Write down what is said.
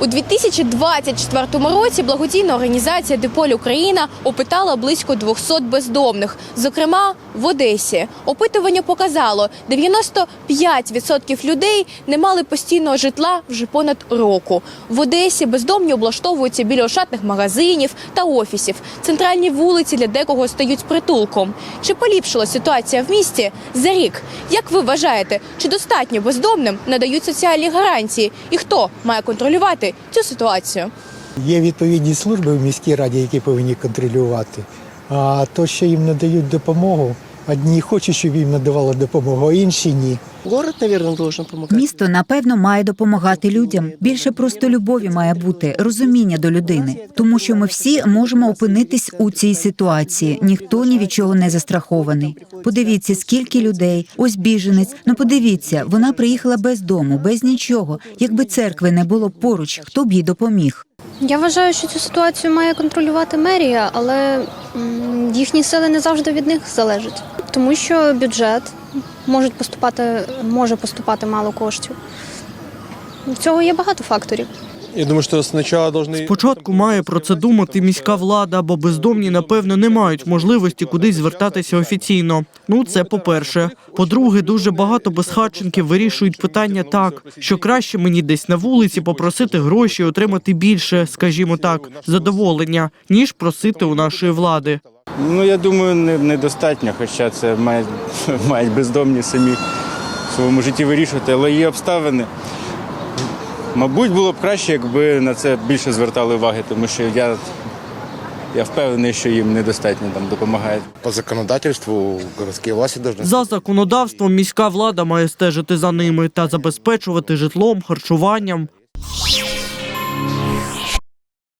У 2024 році благодійна організація Деполь Україна опитала близько 200 бездомних, зокрема в Одесі. Опитування показало, 95% людей не мали постійного житла вже понад року. В Одесі бездомні облаштовуються біля ошатних магазинів та офісів. Центральні вулиці для декого стають притулком. Чи поліпшила ситуація в місті за рік? Як ви вважаєте, чи достатньо бездомним надають соціальні гарантії? І хто має контролювати цю ситуацію? Є відповідні служби в міській раді, які повинні контролювати. А то, що їм надають допомогу, одні хочуть, щоб їм надавали допомогу, а інші ні. Город, наверное, должен помогать. Місто напевно має допомагати людям. Більше просто любові має бути, розуміння до людини, тому що ми всі можемо опинитись у цій ситуації. Ніхто ні від чого не застрахований. Подивіться, скільки людей, ось біженець. Ну подивіться, вона приїхала без дому, без нічого. Якби церкви не було поруч, хто б їй допоміг? Я вважаю, що цю ситуацію має контролювати мерія, але їхні сили не завжди від них залежать, тому що бюджет можуть поступати, може поступати мало коштів. В цього є багато факторів. Я думаю, должны... Спочатку має про це думати міська влада, бо бездомні, напевно, не мають можливості кудись звертатися офіційно. Ну, це по-перше. По-друге, дуже багато безхатченків вирішують питання так, що краще мені десь на вулиці попросити гроші, і отримати більше, скажімо так, задоволення, ніж просити у нашої влади. Ну, я думаю, не- недостатньо, хоча це мають, мають бездомні самі в своєму житті вирішувати, але є обставини. Мабуть, було б краще, якби на це більше звертали уваги, тому що я, я впевнений, що їм недостатньо там допомагають. По законодательству городские власти должны За законодавством міська влада має стежити за ними та забезпечувати житлом, харчуванням.